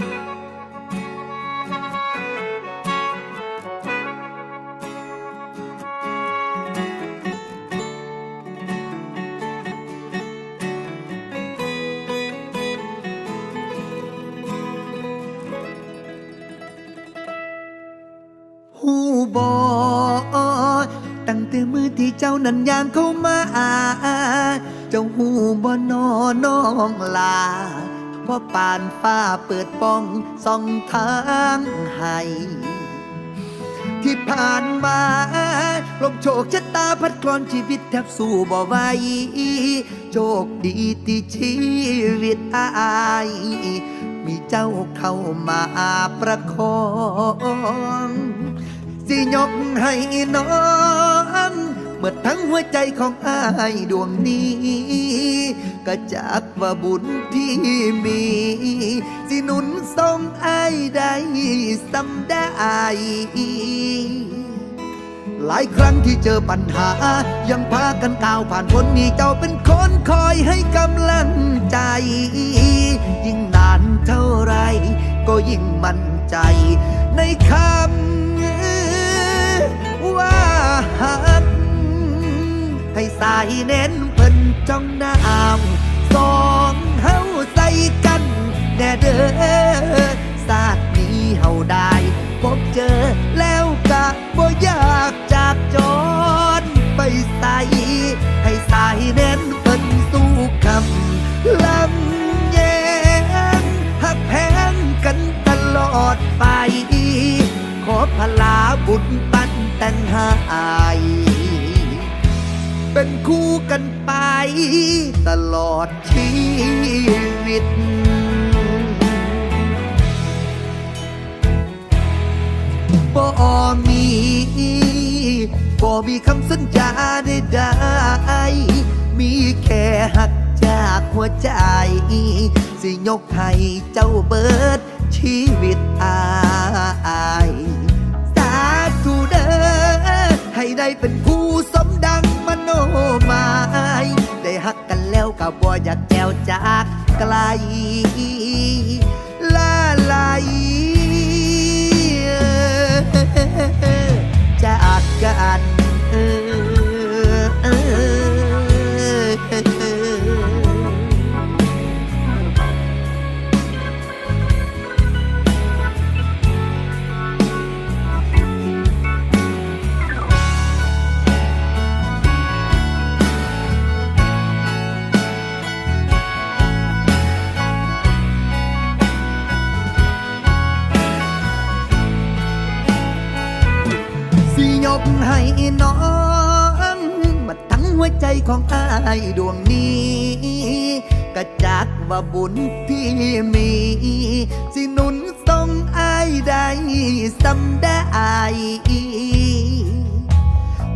หูบอตั้งแต่มือที่เจ้านั้นยางเข้ามา เจ้าหูบอนอนน้องลา ว่าปานฟ้าเปิดป้องส่องทางให้ที่ผ่านมาลมโชคชะตาพัดกลอนชีวิตแทบสู้บ่ไหวโชคดีที่ชีวิตอาย มีเจ้าเข้ามาประคองสิยกให้น้อง เมื่อทั้งหัวใจของอายดวงนี้ ก็จากว่าบุญที่มี สิหนุนทรงอายได้สำได้หลายครั้งที่เจอปัญหา ยังพากันก้าวผ่านพ้นมีเจ้าเป็นคนคอยให้กำลังใจ ยิ่งนานเท่าไร ก็ยิ่งมั่นใจในคำ องน้าวสองเฮาใส่กัน แน่เด้อศาสตร์นี้เฮาได้พบเจอแล้วกะบ่อยากจากจรไปใส่ให้สายเน้นเพิ่นสู้คำลำแยงหักแพงกันตลอดไป ขอพลาบุญปันแต่งหาย เป็นคู่กันไปตลอดชีวิต บ่มีบ่มีคำสัญญาใดๆมีแค่หักจากหัวใจ สิยกให้เจ้าเบิดชีวิตอาย ได้เป็นผู้สมดังมโนหมาย ได้หักกันแล้วก็บ่อยากแจวจากไกลลาลาย ยกให้น้องมาทั้งหัวใจของอายดวงนี้ก็จากว่าบุญที่มี สิหนุนทรงอายได้สำได้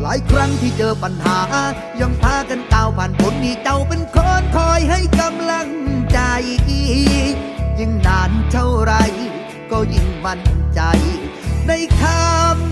หลายครั้งที่เจอปัญหา ยังพากันก้าวผ่านพ้นมีเจ้าเป็นคนคอยให้กำลังใจ ยิ่งนานเท่าไร ก็ยิ่งมั่นใจ ในคำ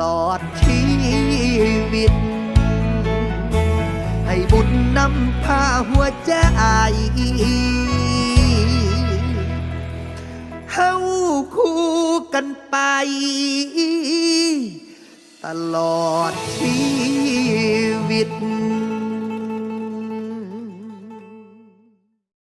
ลอดชีวิต ให้บุญนำพาหัวใจเฮาคู่กันไป ตลอดชีวิต